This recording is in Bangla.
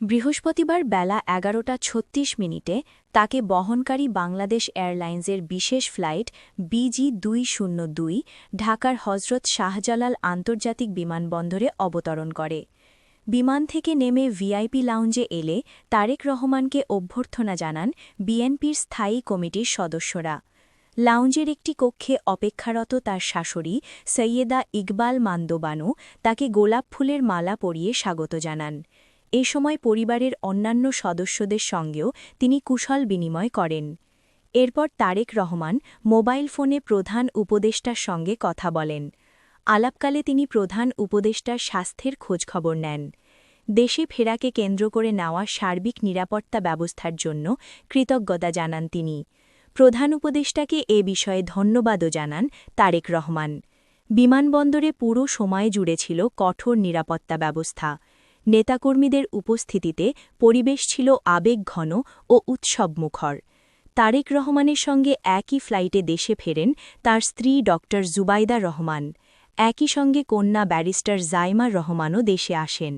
বৃহস্পতিবার বেলা এগারোটা ছত্রিশ মিনিটে তাকে বহনকারী বাংলাদেশ এয়ারলাইন্সের বিশেষ ফ্লাইট বিজি দুই শূন্য দুই ঢাকার হজরত শাহজালাল আন্তর্জাতিক বিমানবন্দরে অবতরণ করে। বিমান থেকে নেমে ভিআইপি লাউঞ্জে এলে তারেক রহমানকে অভ্যর্থনা জানান বিএনপির স্থায়ী কমিটির সদস্যরা। লাউঞ্জের একটি কক্ষে অপেক্ষারত তার শাশুড়ি সৈয়দা ইকবাল মান্দোবানু তাকে গোলাপ ফুলের মালা পরিয়ে স্বাগত জানান। এ সময় পরিবারের অন্যান্য সদস্যদের সঙ্গেও তিনি কুশল বিনিময় করেন। এরপর তারেক রহমান মোবাইল ফোনে প্রধান উপদেষ্টার সঙ্গে কথা বলেন। আলাপকালে তিনি প্রধান উপদেষ্টার স্বাস্থ্যের খোঁজখবর নেন। দেশে ফেরাকে কেন্দ্র করে নেওয়া সার্বিক নিরাপত্তা ব্যবস্থার জন্য কৃতজ্ঞতা জানান তিনি। প্রধান উপদেষ্টাকে এ বিষয়ে ধন্যবাদও জানান তারেক রহমান। বিমানবন্দরে পুরো সময় জুড়ে ছিল কঠোর নিরাপত্তা ব্যবস্থা। নেতাকর্মীদের উপস্থিতিতে পরিবেশ ছিল আবেগঘন ও উৎসবমুখর। তারেক রহমানের সঙ্গে একই ফ্লাইটে দেশে ফেরেন তার স্ত্রী ডক্টর জুবাইদা রহমান। একই সঙ্গে কন্যা ব্যারিস্টার জাইমা রহমানও দেশে আসেন।